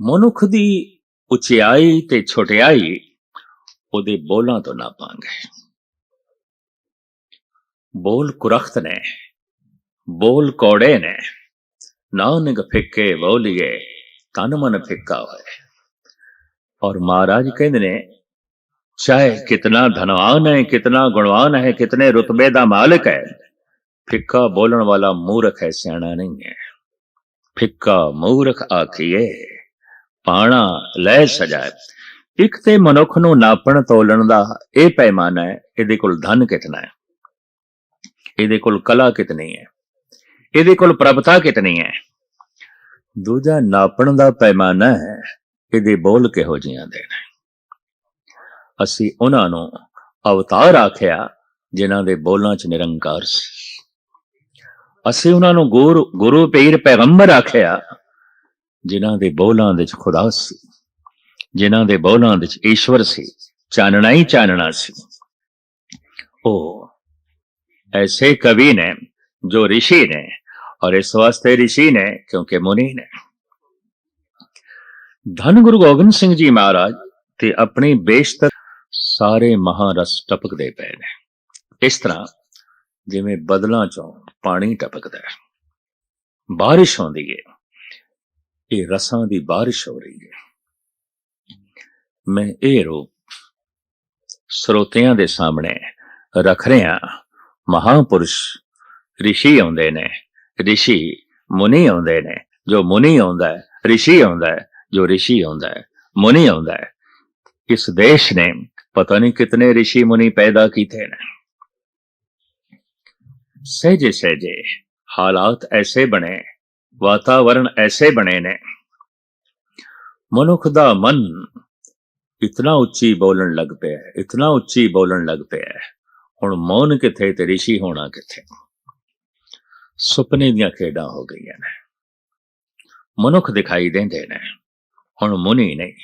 ਮਨੁੱਖ ਦੀ ਉਚਾਈ ਤੇ ਛੋਟਿਆਈ ਉਹਦੇ ਬੋਲਾਂ ਤੋਂ ਨਾ ਪਾਂਗੇ ਬੋਲ ਕੁਰਖਤ ਨੇ, ਬੋਲ ਕੋੜੇ ਨੇ। ਨਾਨਕ ਫਿੱਕੇ ਬੋਲੀਏ, ਤਨ ਮਨ ਫਿੱਕਾ ਹੋਏ। ਔਰ ਮਹਾਰਾਜ ਕਹਿੰਦੇ ਨੇ, ਚਾਹੇ ਕਿਤਨਾ ਧਨਵਾਨ ਹੈ, ਕਿਤਨਾ ਗੁਣਵਾਨ ਹੈ, ਕਿਤਨੇ ਰੁਤਬੇ ਦਾ ਮਾਲਕ ਹੈ, ਫਿੱਕਾ ਬੋਲਣ ਵਾਲਾ ਮੂਰਖ ਹੈ, ਸਿਆਣਾ ਨਹੀਂ ਹੈ। ਫਿੱਕਾ ਮੂਰਖ ਆਖੀਏ ਪਾਣਾ ਲੈ ਸਜਾਏ ਇੱਕ ਤੇ ਮਨੁੱਖ ਨੂੰ ਨਾਪਣ ਤੋਲਣ ਦਾ ਇਹ ਪੈਮਾਨਾ ਹੈ, ਇਹਦੇ ਕੋਲ ਧਨ ਕਿਤਨਾ ਹੈ? ਇਹਦੇ ਕੋਲ ਕਲਾ ਕਿਤਨੀ ਹੈ? ਇਹਦੇ ਕੋਲ ਪ੍ਰਭਤਾ ਕਿਤਨੀ ਹੈ? ਦੂਜਾ ਨਾਪਣ ਦਾ ਪੈਮਾਨਾ ਹੈ, ਇਹਦੇ ਬੋਲ ਕਿਹੋ ਜਿਹੀਆਂ ਦੇ ਨੇ ਅਸੀਂ ਉਹਨਾਂ ਨੂੰ ਅਵਤਾਰ ਆਖਿਆ, ਜਿਨ੍ਹਾਂ ਦੇ ਬੋਲਾਂ 'ਚ ਨਿਰੰਕਾਰ ਸੀ। ਅਸੀਂ ਉਹਨਾਂ ਨੂੰ ਗੁਰੂ ਗੁਰੂ ਪੀਰ ਪੈਗੰਬਰ ਆਖਿਆ ਜਿਨ੍ਹਾਂ ਦੇ ਬੋਲਾਂ ਵਿੱਚ ਖੁਦਾ ਸੀ ਜਿਨ੍ਹਾਂ ਦੇ ਬੋਲਾਂ ਵਿੱਚ ਈਸ਼ਵਰ ਸੀ ਚਾਨਣਾ ਹੀ ਚਾਨਣਾ ਸੀ ਉਹ ਐਸੇ ਕਵੀ ਨੇ ਜੋ ऋषि ਨੇ और इस वास्ते ऋषि ने क्योंकि मुनि ने ਧੰਨ ਗੁਰੂ ਗੋਬਿੰਦ ਸਿੰਘ ਜੀ ਮਹਾਰਾਜ ਤੇ ਆਪਣੀ ਬੇਸ਼ਤਰ ਸਾਰੇ ਮਹਾਰਸ ਟਪਕਦੇ ਪਏ ਨੇ ਇਸ ਤਰ੍ਹਾਂ ਜਿਵੇਂ ਬਦਲਾਂ ਚੋਂ ਪਾਣੀ ਟਪਕਦਾ ਹੈ ਬਾਰਿਸ਼ ਹੁੰਦੀ ਹੈ ਇਹ ਰਸਾਂ ਦੀ ਬਾਰਿਸ਼ ਹੋ ਰਹੀ ਹੈ ਮੈਂ ਇਹ ਰੂਪ ਸਰੋਤਿਆਂ ਦੇ ਸਾਹਮਣੇ ਰੱਖ ਰਿਹਾ ਮਹਾਪੁਰਸ਼ ઋષਿ ਆਉਂਦੇ ਨੇ ઋષਿ ਮੁਨੀ ਆਉਂਦੇ ਨੇ ਜੋ ਮੁਨੀ ਆਉਂਦਾ ਹੈ ઋષਿ ਆਉਂਦਾ ਹੈ ਜੋ ઋષਿ ਆਉਂਦਾ ਹੈ ਮੁਨੀ ਆਉਂਦਾ ਹੈ ਇਸ ਦੇਸ਼ ਨੇ ਪਤਾ ਨਹੀਂ ਕਿਤਨੇ ઋષਿ ਮੁਨੀ ਪੈਦਾ ਕੀਤੇ ਨੇ ਸਹਿਜੇ ਸਹਿਜੇ ਹਾਲਾਤ ਐਸੇ ਬਣੇ, ਵਾਤਾਵਰਣ ਐਸੇ ਬਣੇ ਨੇ। ਮਨੁੱਖ ਦਾ ਮਨ ਇਤਨਾ ਉੱਚੀ ਬੋਲਣ ਲੱਗ ਪਿਆ ਹੈ, ਇਤਨਾ ਉੱਚੀ ਬੋਲਣ ਲੱਗ ਪਿਆ ਹੈ। ਹੁਣ ਮੌਨ ਕਿੱਥੇ, ਤੇ ਰਿਸ਼ੀ ਹੋਣਾ ਕਿੱਥੇ? ਸੁਪਨੇ ਦੀਆਂ ਖੇਡਾਂ ਹੋ ਗਈਆਂ ਨੇ। ਮਨੁੱਖ ਦਿਖਾਈ ਦਿੰਦੇ ਨੇ, ਹੁਣ ਮੁਨੀ ਨਹੀਂ।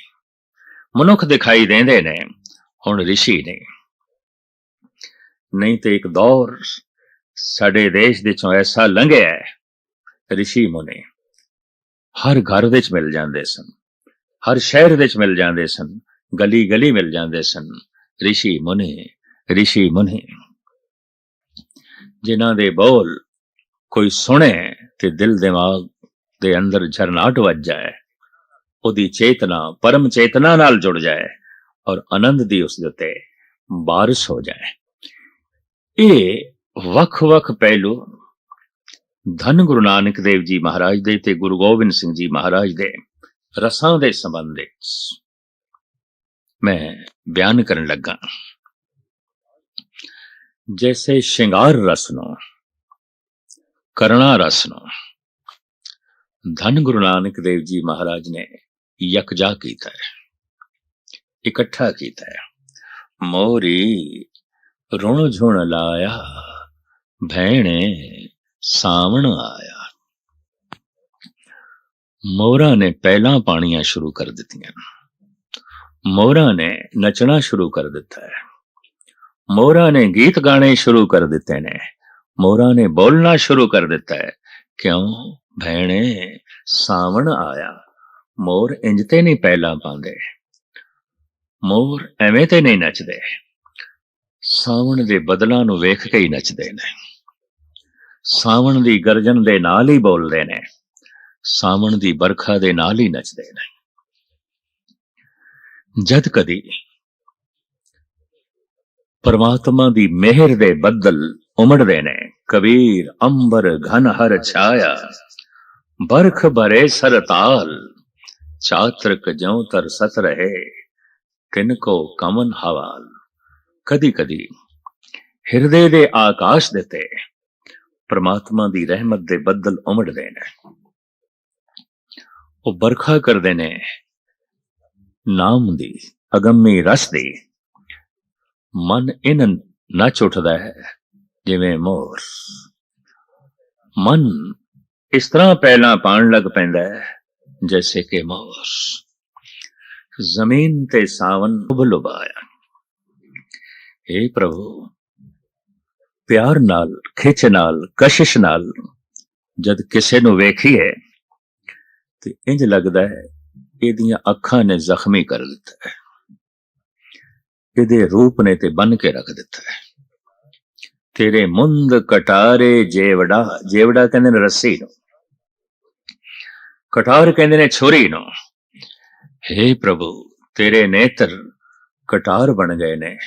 ਮਨੁੱਖ ਦਿਖਾਈ ਦਿੰਦੇ ਨੇ, ਹੁਣ ਰਿਸ਼ੀ ਨਹੀਂ। ਨਹੀਂ ਤੇ ਇੱਕ ਦੌਰ ਸਾਡੇ ਦੇਸ਼ ਦੇ ਚੋਂ ਐਸਾ ਲੰਘਿਆ ਹੈ ਰਿਸ਼ੀ ਮੁਨੀ ਹਰ ਘਰ ਵਿੱਚ ਮਿਲ ਜਾਂਦੇ ਸਨ, ਹਰ ਸ਼ਹਿਰ ਵਿੱਚ ਮਿਲ ਜਾਂਦੇ ਸਨ ਗਲੀ ਗਲੀ ਮਿਲ ਜਾਂਦੇ ਸਨ। ਰਿਸ਼ੀ ਮੁਨੀ ਰਿਸ਼ੀ ਮੁਨੀ। ਜਿਨ੍ਹਾਂ ਦੇ ਬੋਲ ਕੋਈ ਸੁਣੇ ਤੇ ਦਿਲ ਦਿਮਾਗ ਦੇ ਅੰਦਰ ਝਰਨਾਟ ਵੱਜ ਜਾਏ, ਉਹਦੀ ਚੇਤਨਾ ਪਰਮ ਚੇਤਨਾ ਨਾਲ ਜੁੜ ਜਾਏ ਔਰ ਆਨੰਦ ਦੀ ਉਸ ਦੇ ਉੱਤੇ ਬਾਰਿਸ਼ ਹੋ ਜਾਏ। ਇਹ ਵੱਖ-ਵੱਖ ਪਹਿਲੂ ਧੰਨ ਗੁਰੂ ਨਾਨਕ ਦੇਵ ਜੀ ਮਹਾਰਾਜ ਦੇ ਤੇ ਗੁਰੂ ਗੋਬਿੰਦ ਸਿੰਘ ਜੀ ਮਹਾਰਾਜ ਦੇ ਰਸਾਂ ਦੇ ਸੰਬੰਧ ਵਿੱਚ ਮੈਂ ਬਿਆਨ ਕਰਨ ਲੱਗਾ। ਜੈਸੇ ਸ਼ਿੰਗਾਰ ਰਸ ਨੂੰ, ਕਰਣਾ ਰਸ ਨੂੰ, ਧੰਨ ਗੁਰੂ ਨਾਨਕ ਦੇਵ ਜੀ ਮਹਾਰਾਜ ਨੇ ਯਕਜਾ ਕੀਤਾ ਹੈ, ਇਕੱਠਾ ਕੀਤਾ ਹੈ। ਮੋਰੀ ਰੁਣ ਝੁਣ ਲਾਇਆ ਭੈਣੇ, ਸਾਵਣ ਆਇਆ। ਮੋਰਾਂ ਨੇ ਪਹਿਲਾਂ ਪਾਣੀਆਂ ਸ਼ੁਰੂ ਕਰ ਦਿੱਤੀਆਂ। ਮੋਰਾਂ ਨੇ ਨੱਚਣਾ ਸ਼ੁਰੂ ਕਰ ਦਿੱਤਾ ਹੈ। ਮੋਰਾਂ ਨੇ ਗੀਤ ਗਾਣੇ ਸ਼ੁਰੂ ਕਰ ਦਿੱਤੇ ਨੇ। ਮੋਰਾਂ ਨੇ ਬੋਲਣਾ ਸ਼ੁਰੂ ਕਰ ਦਿੱਤਾ ਹੈ। ਕਿਉਂ? ਭੈਣੇ, ਸਾਵਣ ਆਇਆ। ਮੋਰ ਇੰਜ ਤੇ ਨਹੀਂ ਪਹਿਲਾਂ ਪਾਉਂਦੇ। ਮੋਰ ਐਵੇਂ ਤੇ ਨਹੀਂ ਨੱਚਦੇ। ਸਾਵਣ ਦੇ ਬਦਲਾਂ ਨੂੰ ਵੇਖ ਕੇ ਹੀ ਨੱਚਦੇ ਨੇ। ਸਾਵਣ ਦੀ ਗਰਜਨ ਦੇ ਨਾਲ ਹੀ ਬੋਲਦੇ ਨੇ। ਸਾਵਣ ਦੀ ਬਰਖਾ ਦੇ ਨਾਲ ਹੀ ਨੱਚਦੇ ਨੇ। ਜਦ ਕਦੀ ਪਰਮਾਤਮਾ ਦੀ ਮਿਹਰ ਦੇ ਬੱਦਲ ਉਮੜਦੇ ਨੇ, ਕਬੀਰ, ਅੰਬਰ, ਘਨ, ਹਰ ਛਾਇਆ, ਬਰਖ ਭਰੇ ਸਰਤਾਲ, ਚਾਤਰਕ ਜਿਉ ਤਰ ਸਤ ਰਹੇ ਕਿਨ ਕੋ ਕਮਨ ਹਵਾਲ। ਕਦੀ ਕਦੀ ਹਿਰਦੇ ਦੇ ਆਕਾਸ਼ ਦਿੱਤੇ ਪ੍ਰਮਾਤਮਾ ਦੀ ਰਹਿਮਤ ਦੇ ਬੱਦਲ ਉਮੜਦੇ ਨੇ। ਉਹ ਬਰਖਾ ਕਰਦੇ ਨੇ। ਨਾਮ ਦੀ ਅਗੰਮੀ ਰਸ ਦੀ ਮਨ ਇਨ ਨੱਚ ਉੱਠਦਾ ਹੈ, ਜਿਵੇਂ ਮੋਰ। ਮਨ ਇਸ ਤਰ੍ਹਾਂ ਪਹਿਲਾਂ ਪਾਣ ਲੱਗ ਪੈਂਦਾ ਹੈ, ਜੈਸੇ ਕਿ ਮੋਰ। ਜ਼ਮੀਨ ਤੇ ਸਾਵਨ ਉਬਲੁਬਾਇਆ ਏ ਪ੍ਰਭੂ ਪਿਆਰ ਨਾਲ, ਖਿੱਚ ਨਾਲ, ਕਸ਼ਿਸ਼ ਨਾਲ ਜਦ ਕਿਸੇ ਨੂੰ ਵੇਖੀਏ, ਤੇ ਇੰਜ ਲੱਗਦਾ ਹੈ ਇਹਦੀਆਂ ਅੱਖਾਂ ਨੇ ਜ਼ਖਮੀ ਕਰ ਦਿੱਤਾ ਹੈ। ਇਹਦੇ ਰੂਪ ਨੇ ਤੇ ਬੰਨ ਕੇ ਰੱਖ ਦਿੱਤਾ ਹੈ। ਤੇਰੇ ਮੁੰਦ ਕਟਾਰੇ ਜੇਵੜਾ ਜੇਵੜਾ ਕਹਿੰਦੇ ਨੇ ਰੱਸੀ ਨੂੰ। ਕਟਾਰ ਕਹਿੰਦੇ ਨੇ ਛੁਰੀ ਨੂੰ। हे ਪ੍ਰਭੂ, ਤੇਰੇ ਨੇਤਰ ਕਟਾਰ ਬਣ ਗਏ ਨੇ,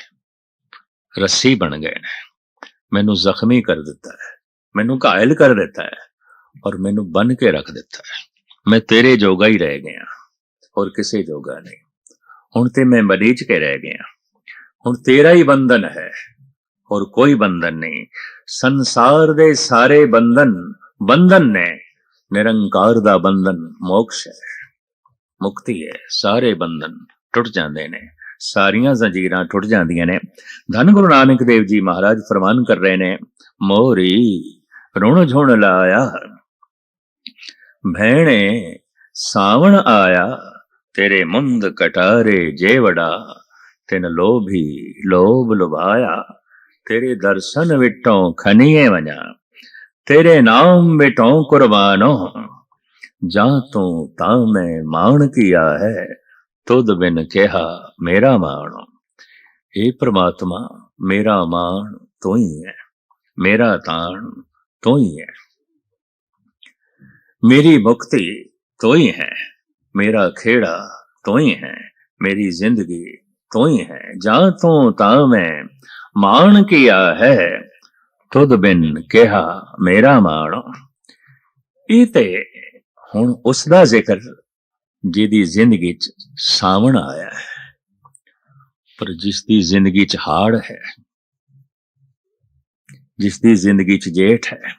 ਰੱਸੀ ਬਣ ਗਏ ਨੇ। ਮੈਨੂੰ ਜ਼ਖਮੀ ਕਰ ਦਿੱਤਾ ਹੈ, ਮੈਨੂੰ ਘਾਇਲ ਕਰ ਦਿੱਤਾ ਹੈ ਔਰ ਮੈਨੂੰ ਬੰਨ ਕੇ ਰੱਖ ਦਿੱਤਾ ਹੈ। ਮੈਂ ਤੇਰੇ ਜੋਗਾ ਹੀ ਰਹਿ ਗਿਆ ਔਰ ਕਿਸੇ ਜੋਗਾ ਨਹੀਂ। ਹੁਣ ਤੇ ਮੈਂ ਮਰੀਚ ਕੇ ਰਹਿ ਗਿਆ। ਹੁਣ ਤੇਰਾ ਹੀ ਬੰਧਨ ਹੈ ਔਰ ਕੋਈ ਬੰਧਨ ਨਹੀਂ। ਸੰਸਾਰ ਦੇ ਸਾਰੇ ਬੰਧਨ ਬੰਧਨ ਨੇ। ਨਿਰੰਕਾਰ ਦਾ ਬੰਧਨ ਮੋਕਸ਼ ਹੈ। ਮੁਕਤੀ ਹੈ, ਸਾਰੇ ਬੰਧਨ ਟੁੱਟ ਜਾਂਦੇ ਨੇ। ਸਾਰੀਆਂ ਜ਼ੰਜੀਰਾਂ ਟੁੱਟ ਜਾਂਦੀਆਂ ਨੇ। ਧੰਨ ਗੁਰੂ ਨਾਨਕ ਦੇਵ ਜੀ ਮਹਾਰਾਜ ਫਰਮਾਨ ਕਰ ਰਹੇ ਨੇ, ਮੋਰੀ ਰੁਣ ਝੁਣ ਲਾਇਆ, ਭੈਣੇ ਸਾਵਣ ਆਇਆ, ਤੇਰੇ ਮੁੰਦ ਕਟਾਰੇ ਜੇਵੜਾ ਤਿਨ ਲੋਭੀ ਲੋਭ ਲੁਭਾਇਆ, ਤੇਰੇ ਦਰਸ਼ਨ ਵਿਟੋਂ ਖਨੀਏ ਵਜਾ, ਤੇਰੇ ਨਾਮ ਵਿਟੋਂ ਕੁਰਬਾਨੋ, ਜਾਂ ਤੂੰ ਤਾਂ ਮੈਂ ਮਾਣ ਕੀਆ ਹੈ ਤੁਧ ਬਿਨ ਕਿਹਾ ਮੇਰਾ ਮਾਣ। ਏ ਪ੍ਰਮਾਤਮਾ, ਮੇਰਾ ਮਾਣ ਤੂੰ ਹੀ ਹੈ ਮੇਰਾ ਤਾਣ ਤੂੰ ਹੀ ਹੈ ਮੇਰੀ ਮੁਕਤੀ ਤੂੰ ਹੀ ਹੈ ਮੇਰਾ ਖੇੜਾ ਤੂੰ ਹੀ ਹੈ ਮੇਰੀ ਜ਼ਿੰਦਗੀ ਤੂੰ ਹੀ ਹੈ ਜਾਂ ਤੂੰ ਤਾਂ ਮੈਂ ਮਾਣ ਕੀਆ ਹੈ, ਤੁਧ ਬਿਨ ਕਿਹਾ ਮੇਰਾ ਮਾਣ। ਇਹ ਤੇ ਹੁਣ ਉਸ ਦਾ ਜ਼ਿਕਰ ਜਿਹਦੀ ਜ਼ਿੰਦਗੀ ਚ ਸਾਵਣ ਆਇਆ ਹੈ, ਪਰ ਜਿਸ ਦੀ ਜ਼ਿੰਦਗੀ 'ਚ ਹਾੜ ਹੈ ਜਿਸ ਦੀ ਜ਼ਿੰਦਗੀ 'ਚ ਜੇਠ ਹੈ,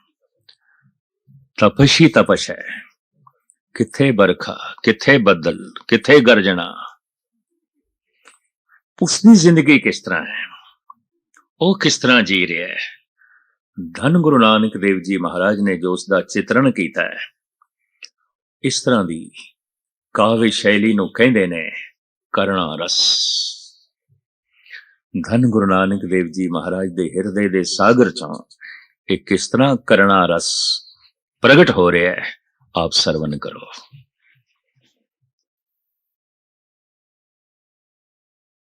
ਤਪਸ਼ ਹੀ ਤਪਸ਼ ਹੈ, ਕਿੱਥੇ ਬਰਖਾ ਕਿੱਥੇ ਬੱਦਲ, ਕਿੱਥੇ ਗਰਜਣਾ ਉਸ ਦੀ ਜ਼ਿੰਦਗੀ ਕਿਸ ਤਰ੍ਹਾਂ ਹੈ, ਉਹ ਕਿਸ ਤਰ੍ਹਾਂ ਜੀ ਰਿਹਾ ਹੈ? ਧੰਨ ਗੁਰੂ ਨਾਨਕ ਦੇਵ ਜੀ ਮਹਾਰਾਜ ਨੇ ਜੋ ਉਸ ਦਾ ਚਿਤਰਣ ਕੀਤਾ ਹੈ, ਇਸ ਤਰ੍ਹਾਂ ਦੀ ਕਾਵਿ ਸ਼ੈਲੀ ਨੂੰ ਕਹਿੰਦੇ ਨੇ ਕਰਣਾ ਰਸ। ਧੰਨ ਗੁਰੂ ਨਾਨਕ ਦੇਵ ਜੀ ਮਹਾਰਾਜ ਦੇ ਹਿਰਦੇ ਦੇ ਸਾਗਰ ਚੋਂ ਇਹ ਕਿਸ ਤਰ੍ਹਾਂ ਕਰਣਾ ਰਸ ਪ੍ਰਗਟ ਹੋ ਰਿਹਾ ਹੈ, ਆਪ ਸਰਵਨ ਕਰੋ।